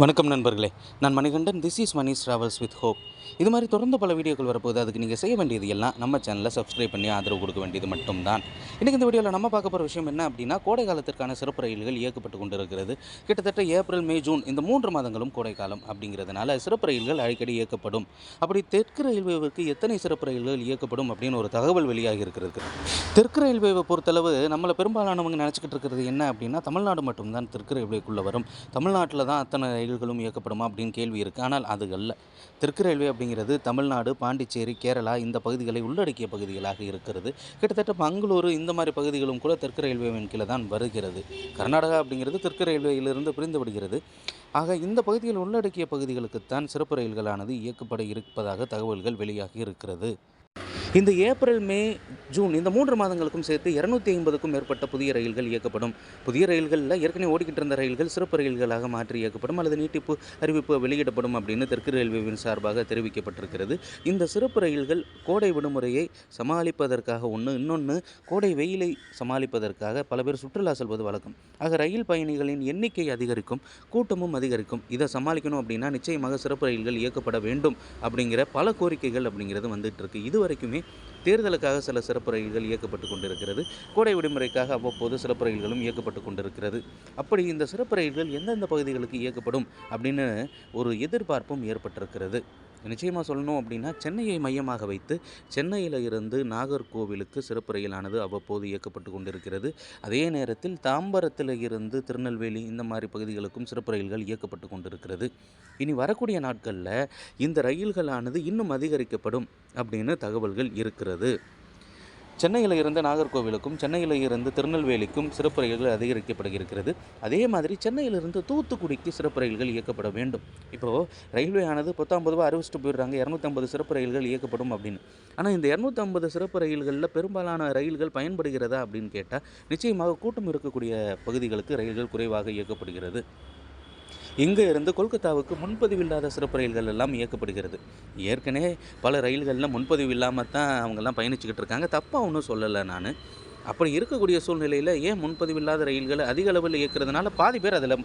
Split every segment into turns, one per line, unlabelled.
வணக்கம் நண்பர்களே. நான் Manikandan this is Mani travels with hope இது மாதிரி தொடர்ந்து பல வீடியோக்கள் வரப்போகுது. அதுக்கு நீங்கள் செய்ய வேண்டியது எல்லாம் நம்ம சேனலை சப்ஸ்கிரைப் பண்ணி ஆதரவு கொடுக்க வேண்டியது மட்டும்தான். இன்றைக்கி இந்த வீடியோவில் நம்ம பார்க்க போகிற விஷயம் என்ன அப்படின்னா கோடை காலத்திற்கான சிறப்பு ரயில்கள் இயக்கப்பட்டு கொண்டிருக்கிறது. கிட்டத்தட்ட ஏப்ரல் மே ஜூன் இந்த மூன்று மாதங்களும் கோடை காலம் அப்படிங்கிறதுனால சிறப்பு ரயில்கள் அடிக்கடி இயக்கப்படும். அப்படி தெற்கு ரயில்வேவுக்கு எத்தனை சிறப்பு ரயில்கள் இயக்கப்படும் அப்படின்னு ஒரு தகவல் வெளியாகி இருக்கிறது. தெற்கு ரயில்வேவை பொறுத்தளவு நம்மளை பெரும்பாலானவங்க நினச்சிக்கிட்டு இருக்கிறது என்ன அப்படின்னா தமிழ்நாடு மட்டும்தான் தெற்கு ரயில்வேக்குள்ளே வரும். தமிழ்நாட்டில் தான் அத்தனை ரயில்களும் இயக்கப்படுமா அப்படின்னு கேள்வி இருக்குது ஆனால் அது அல்ல. தெற்கு ரயில்வே அப்படிங்கிறது தமிழ்நாடு பாண்டிச்சேரி கேரளா இந்த பகுதிகளை உள்ளடக்கிய பகுதிகளாக இருக்கிறது. கிட்டத்தட்ட மங்களூரு இந்த மாதிரி பகுதிகளும் கூட தெற்கு ரயில்வேவின் கீழே தான் வருகிறது. கர்நாடகா அப்படிங்கிறது தெற்கு ரயில்வேயிலிருந்து பிரிந்துவிடுகிறது ஆக இந்த பகுதியில் உள்ளடக்கிய பகுதிகளுக்குத்தான் சிறப்பு ரயில்களானது இயக்கப்பட இருப்பதாக தகவல்கள் வெளியாகி இருக்கிறது. இந்த ஏப்ரல் மே ஜூன் இந்த மூன்று மாதங்களுக்கும் சேர்த்து இரநூத்தி ஐம்பதுக்கும் மேற்பட்ட புதிய ரயில்கள் இயக்கப்படும். புதிய ரயில்களில் ஏற்கனவே ஓடிக்கிட்டு இருந்த ரயில்கள் சிறப்பு ரயில்களாக மாற்றி இயக்கப்படும் அல்லது நீட்டிப்பு அறிவிப்பு வெளியிடப்படும் அப்படின்னு தெற்கு ரயில்வேவின் சார்பாக தெரிவிக்கப்பட்டிருக்கிறது. இந்த சிறப்பு ரயில்கள் கோடை விடுமுறையை சமாளிப்பதற்காக ஒன்று இன்னொன்று கோடை வெயிலை சமாளிப்பதற்காக பல பேர் சுற்றுலா செல்வது வழக்கம். ஆக ரயில் பயணிகளின் எண்ணிக்கை அதிகரிக்கும் கூட்டமும் அதிகரிக்கும். இதை சமாளிக்கணும் அப்படின்னா நிச்சயமாக சிறப்பு ரயில்கள் இயக்கப்பட வேண்டும் அப்படிங்கிற பல கோரிக்கைகள் அப்படிங்கிறது வந்துட்டு இருக்கு. இது வரைக்குமே தேர்தலுக்காக சில சிறப்பு ரயில்கள் இயக்கப்பட்டு கொண்டிருக்கிறது. கோடை விடுமுறைக்காக அவ்வப்போது சிறப்பு ரயில்களும் இயக்கப்பட்டு கொண்டிருக்கிறது. அப்படி இந்த சிறப்பு ரயில்கள் எந்தெந்த பகுதிகளுக்கு இயக்கப்படும் அப்படின்னு ஒரு எதிர்பார்ப்பும் ஏற்பட்டிருக்கிறது. நிச்சயமாக சொல்லணும் அப்படின்னா சென்னையை மையமாக வைத்து சென்னையில் இருந்து நாகர்கோவிலுக்கு சிறப்பு ரயிலானது அவ்வப்போது இயக்கப்பட்டு கொண்டிருக்கிறது. அதே நேரத்தில் தாம்பரத்தில் இருந்து திருநெல்வேலி இந்த மாதிரி பகுதிகளுக்கும் சிறப்பு ரயில்கள் இயக்கப்பட்டு கொண்டிருக்கிறது. இனி வரக்கூடிய நாட்களில் இந்த ரயில்களானது இன்னும் அதிகரிக்கப்படும் அப்படின்னு தகவல்கள் இருக்கிறது. சென்னையில் இருந்து நாகர்கோவிலுக்கும் சென்னையில் இருந்து திருநெல்வேலிக்கும் சிறப்பு ரயில்கள் அதிகரிக்கப்படுகிறது. அதே மாதிரி சென்னையிலிருந்து தூத்துக்குடிக்கு சிறப்பு ரயில்கள் இயக்கப்பட வேண்டும். இப்போது ரயில்வே ஆனது பத்தொம்பது ரூபா அறிவிச்சிட்டு போயிடுறாங்க இரநூத்தம்பது சிறப்பு ரயில்கள் இயக்கப்படும் அப்படின்னு. ஆனால் இந்த இரநூத்தம்பது சிறப்பு ரயில்களில் பெரும்பாலான ரயில்கள் பயன்படுகிறதா அப்படின்னு கேட்டால் நிச்சயமாக கூட்டம் இருக்கக்கூடிய பகுதிகளுக்கு ரயில்கள் குறைவாக இயக்கப்படுகிறது. இங்கே இருந்து கொல்கத்தாவுக்கு முன்பதிவு இல்லாத சிறப்பு ரயில்கள் எல்லாம் இயக்கப்படுகிறது. ஏற்கனவே பல ரயில்களில் முன்பதிவு இல்லாமல் தான் அவங்கெல்லாம் பயணிச்சுக்கிட்டு இருக்காங்க. தப்பாக ஒன்றும் சொல்லலை நான். அப்படி இருக்கக்கூடிய சூழ்நிலையில் ஏன் முன்பதிவு இல்லாத ரயில்களை அதிக அளவில் இயக்கிறதுனால பாதி பேர் அதில்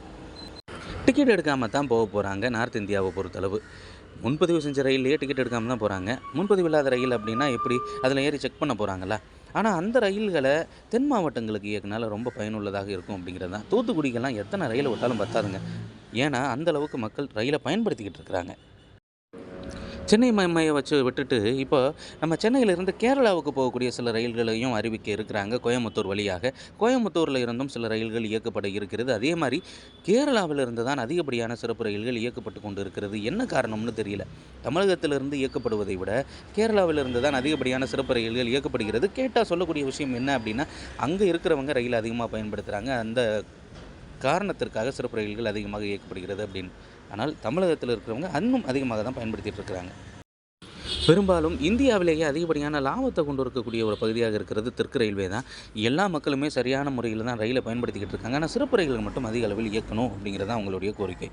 டிக்கெட் எடுக்காமல் தான் போக போகிறாங்க நார்த் இந்தியாவை பொறுத்தளவு. முன்பதிவு செஞ்ச ரயில்லையே டிக்கெட் எடுக்காமல் தான் போகிறாங்க முன்பதிவு இல்லாத ரயில் அப்படின்னா எப்படி? அதில் ஏறி செக் பண்ண போகிறாங்களா ஆனால் அந்த ரயில்களை தென் மாவட்டங்களுக்கு இயக்குனால ரொம்ப பயனுள்ளதாக இருக்கும் அப்படிங்கிறது தான் தூத்துக்குடிக்கெல்லாம் எத்தனை ரயில் விட்டாலும் பத்தாதுங்க. ஏன்னா அந்தளவுக்கு மக்கள் ரயிலை பயன்படுத்திக்கிட்டு இருக்கிறாங்க. சென்னை மைய வச்சு விட்டுட்டு இப்போ நம்ம சென்னையிலிருந்து கேரளாவுக்கு போகக்கூடிய சில ரயில்களையும் அறிவிக்க இருக்கிறாங்க கோயம்புத்தூர் வழியாக. கோயம்புத்தூரில் இருந்தும் சில ரயில்கள் இயக்கப்பட இருக்கிறது. அதே மாதிரி கேரளாவில் இருந்து தான் அதிகப்படியான சிறப்பு ரயில்கள் இயக்கப்பட்டு கொண்டு இருக்கிறது என்ன காரணம்னு தெரியல. தமிழகத்திலிருந்து இயக்கப்படுவதை விட கேரளாவிலிருந்து தான் அதிகப்படியான சிறப்பு ரயில்கள் இயக்கப்படுகிறது. கேட்டால் சொல்லக்கூடிய விஷயம் என்ன அப்படின்னா அங்கே இருக்கிறவங்க ரயில் அதிகமாக பயன்படுத்துகிறாங்க அந்த காரணத்திற்காக சிறப்பு ரயில்கள் அதிகமாக இயக்கப்படுகிறது அப்படின்னு. ஆனால் தமிழகத்தில் இருக்கிறவங்க இன்னும் அதிகமாக தான் பயன்படுத்திகிட்டு இருக்கிறாங்க. பெரும்பாலும் இந்தியாவிலேயே அதிகப்படியான லாபத்தை கொண்டு இருக்கக்கூடிய ஒரு பகுதியாக இருக்கிறது தெற்கு ரயில்வே தான். எல்லா மக்களுமே சரியான முறையில் தான் ரயிலை பயன்படுத்திக்கிட்டு இருக்காங்க. ஆனால் சிறப்பு ரயில்கள் மட்டும் அதிக அளவில் இயக்கணும் அப்படிங்கிறது தான் அவங்களுடைய கோரிக்கை.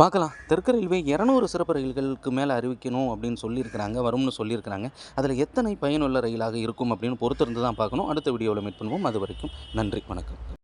பார்க்கலாம். தெற்கு ரயில்வே இரநூறு சிறப்பு ரயில்களுக்கு மேலே அறிவிக்கணும் அப்படின்னு சொல்லியிருக்கிறாங்க வரும்னு சொல்லியிருக்கிறாங்க. அதில் எத்தனை பயனுள்ள ரயிலாக இருக்கும் அப்படின்னு பொறுத்திருந்து தான் பார்க்கணும். அடுத்த வீடியோவில் மீட் பண்ணுவோம். அது வரைக்கும் நன்றி வணக்கம்.